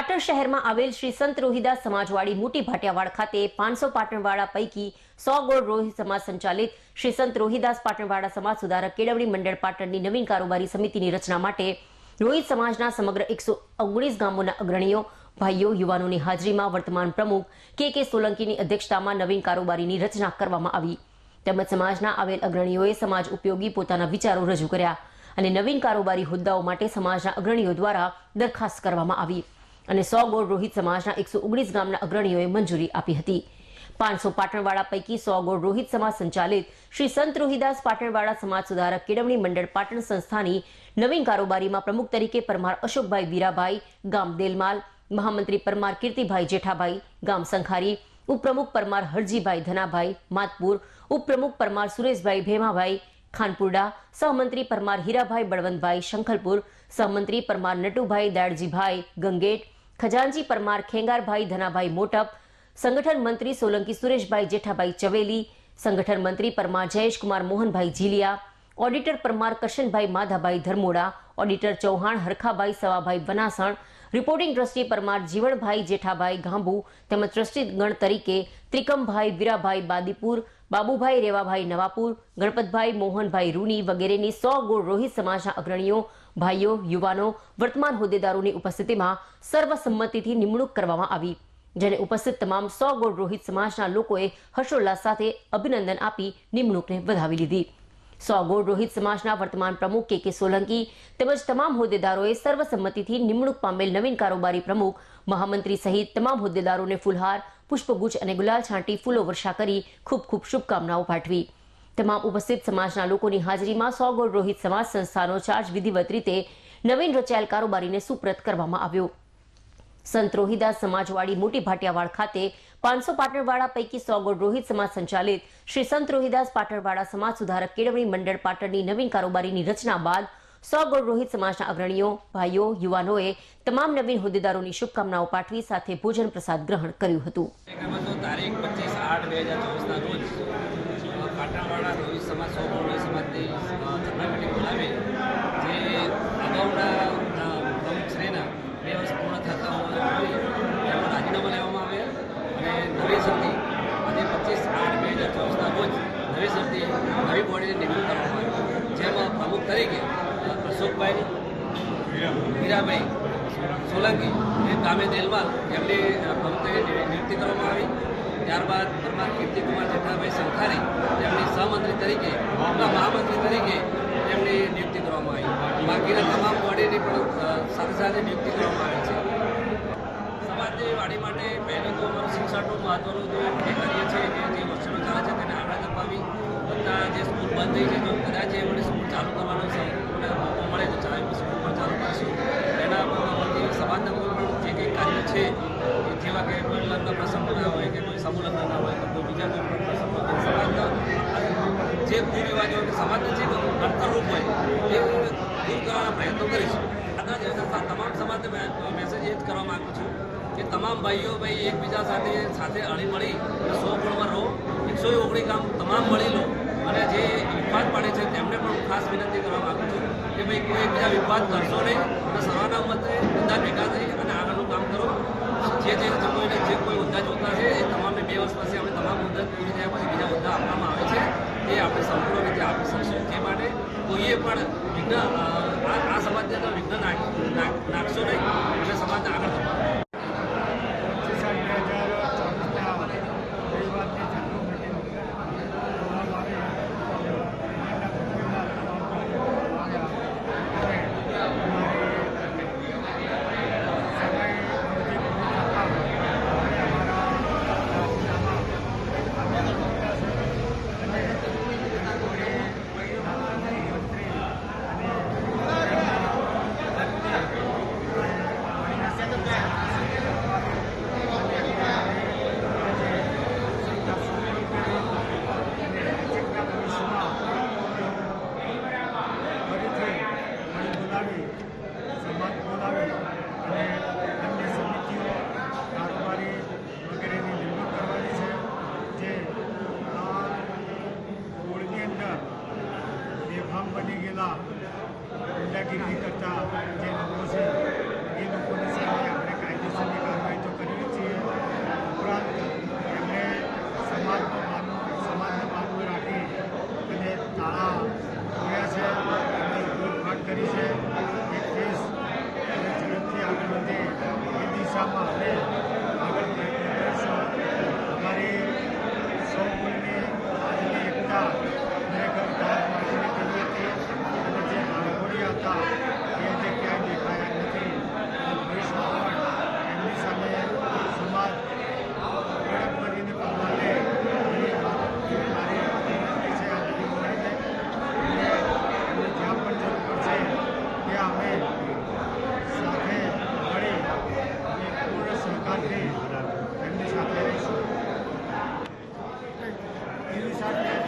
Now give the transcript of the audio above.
પાટણ શહેરમાં આવેલ શ્રી સંત રોહિદાસ સમાજવાડી મોટી ભાટિયાવાડ ખાતે પાંચસો પાટણવાળા પૈકી સો ગોળ રોહિત સમાજ સંચાલિત શ્રી સંત રોહિદાસ પાટણવાળા સમાજ સુધારક કેળવણી મંડળ પાટણની નવીન કારોબારી સમિતિની રચના માટે રોહિત સમાજના સમગ્ર એકસો ઓગણીસ ગામોના અગ્રણીઓ, ભાઈઓ, યુવાનોની હાજરીમાં વર્તમાન પ્રમુખ કે કે સોલંકીની અધ્યક્ષતામાં નવીન કારોબારીની રચના કરવામાં આવી. તેમજ સમાજના આવેલ અગ્રણીઓએ સમાજ ઉપયોગી પોતાના વિચારો રજૂ કર્યા અને નવીન કારોબારી હોદ્દાઓ માટે સમાજના અગ્રણીઓ દ્વારા દરખાસ્ત કરવામાં આવી. અને સો ગોળ રોહિત સમાજના એકસો ઓગણીસ ગામના અગ્રણીઓએ મંજૂરી આપી હતી. પાંચસો પાટણવાળા પૈકી સો ગોળ રોહિત સમાજ સંચાલિત શ્રી સંત રોહિદાસ પાટણવાળા સમાજ સુધારક કેળવણી મંડળ પાટણ સંસ્થાની નવીન કારોબારીમાં પ્રમુખ તરીકે પરમાર અશોકભાઈ વીરાભાઈ, ગામ દેલમાલ, મહામંત્રી પરમાર કીર્તિભાઈ જેઠાભાઈ, ગામ સંખારી, ઉપપ્રમુખ પરમાર હરજીભાઈ ધનાભાઈ માતપુર ઉપપ્રમુખ પરમાર સુરેશભાઈ ભેમાભાઈ, ખાનપુરડા, સહમંત્રી પરમાર હીરાભાઈ બળવંતભાઈ, શંખલપુર, સહમંત્રી પરમાર નટુભાઈ દાડજીભાઈ ગંગેટ ખજાનજી પરમાર ખેંગારભાઈ, ધનાભાઈ મોટપ, સંગઠન મંત્રી સોલંકી સુરેશભાઈ, જેઠાભાઈ ચવેલી, સંગઠન મંત્રી Parmar Jayeshkumar, Mohanbhai Jhiliya, auditor Parmar Karshanbhai Madhabhai Dharmoda, auditor Chauhan Harkhabhai, Savabhai Vanasan reporting trustee Parmar Jivanbhai Jethabhai Gambhu, તેમજ ટ્રસ્ટી ગણ તરીકે ત્રિકમભાઈ, વીરાભાઈ બાદીપુર બાબુભાઈ, રેવાભાઈ નવાપુર, ગણપતભાઈ, મોહનભાઈ રૂની વગેરેની સો ગોળ રોહિત સમાજના અગ્રણીઓ, ભાઈઓ, યુવાનો, વર્તમાન હોદ્દેદારોની ઉપસ્થિતિમાં સર્વસંમતિથી નિમણૂક કરવામાં આવી, જેને ઉપસ્થિત તમામ સો ગોળ રોહિત સમાજના લોકોએ હર્ષોલ્લાસ સાથે અભિનંદન આપી નિમણૂકને વધાવી લીધી. સો ગોળ રોહિત સમાજના વર્તમાન પ્રમુખ કે કે સોલંકી તેમજ તમામ હોદ્દેદારોએ સર્વસંમતિથી નિમણૂક પામેલ નવીન કારોબારી પ્રમુખ, મહામંત્રી સહિત તમામ હોદ્દેદારોને ફુલહાર પુષ્પગુચ્છ અને ગુલાલ છાંટી ફૂલો વર્ષા કરી ખૂબ ખૂબ શુભકામનાઓ પાઠવી. તમામ ઉપસ્થિત સમાજના લોકોની હાજરીમાં સો ગોળ રોહિત સમાજ સંસ્થાનો ચાર્જ વિધિવત રીતે નવીન રચાયેલ કારોબારીને સુપ્રત કરવામાં આવ્યો. સંત રોહિદાસ સમાજવાડી મોટી ભાટિયાવાડ ખાતે પાંચસો પાટણવાળા પૈકી સો ગોળ રોહિત સમાજ સંચાલિત શ્રી સંત રોહિદાસ પાટણવાળા સમાજ સુધારક કેળવણી મંડળ પાટણની નવીન કારોબારીની રચના બાદ સો ગોળ રોહિત સમાજના અગ્રણીઓ, ભાઈઓ, યુવાનોએ તમામ નવીન હોદ્દેદારોની શુભકામનાઓ પાઠવી સાથે ભોજન પ્રસાદ ગ્રહણ કર્યું હતું. જે નવી સરથી આજે કરવામાં આવી. જેમાં પ્રમુખ તરીકે અશોકભાઈ હીરાભાઈ સોલંકી એ ગામે દેલમાં એમની ભક્તે નિયુક્તિ કરવામાં આવી. ત્યારબાદ પરમાર કીર્તિકુમાર જેઠાભાઈ સંખારી એમની સહમંત્રી તરીકે મહામંત્રી તરીકે એમની નિયુક્તિ કરવામાં આવી. બાકીના તમામ બોડીની પણ સાથે સાથે નિયુક્તિ કરવામાં આવી છે. સમાજની વાડી માટે પહેલું તો અમારું શિક્ષણનું મહત્વનું જે કરીએ છીએ જે વર્ષો ચાલે છે તેને આગળ ધપાવી. બધા જે સ્કૂલ બંધ થઈ છે જો કદાચ એ વળી સ્કૂલ ચાલુ કરવાનો સંપૂર્ણ મોકો મળે તો ચાલે તો સ્કૂલ પણ ચાલુ કરીશું એના પરથી સમાજના કોઈ પણ જે કંઈ કાર્ય છે કે કે લગ્ન હોય કે કોઈ સમૂહ હોય કે કોઈ બીજા કોઈ પણ પ્રસંગો સમાજના જે કુરિવાજો કે સમાજના જે અંતરરૂપ હોય, એ દૂર કરવાના પ્રયત્નો કરીશું. આના જે તમામ સમાજને મેસેજ એ જ કરવા માગું છું કે તમામ ભાઈઓ, ભાઈ એકબીજા સાથે સાથે હળી મળી સો ગુણમાં રહો, એકસો ઓગણી કામ તમામ મળી લો અને જે વિવાદ પાડે છે તેમને પણ હું ખાસ વિનંતી કરવા માગું છું કે ભાઈ કોઈ એકબીજા વિવાદ કરશો નહીં અને સર્વાના મતે બધા ભેગા થઈ અને આગળનું કામ કરો જે જે કોઈને જે કોઈ મુદ્દા જોતા છે એ તમામને બે વર્ષ પછી આપણે તમામ મુદ્દા પૂરી થયા પછી બીજા મુદ્દા આપવામાં આવે છે તે આપણે સંપૂર્ણ રીતે આપી શકશું તે માટે કોઈએ પણ વિઘ્ન અ, આ આ સમાજને અંદર વિઘ્ન નાખ નાખ- નાખશો નહીં અને સમાજને આગળ કરતાં ગુંડાગીરી કરતા જે લોકો છે અમે સાથે મળે એ પૂર્ણ સહકારથી એમની સાથે રહીશું. એની સાથે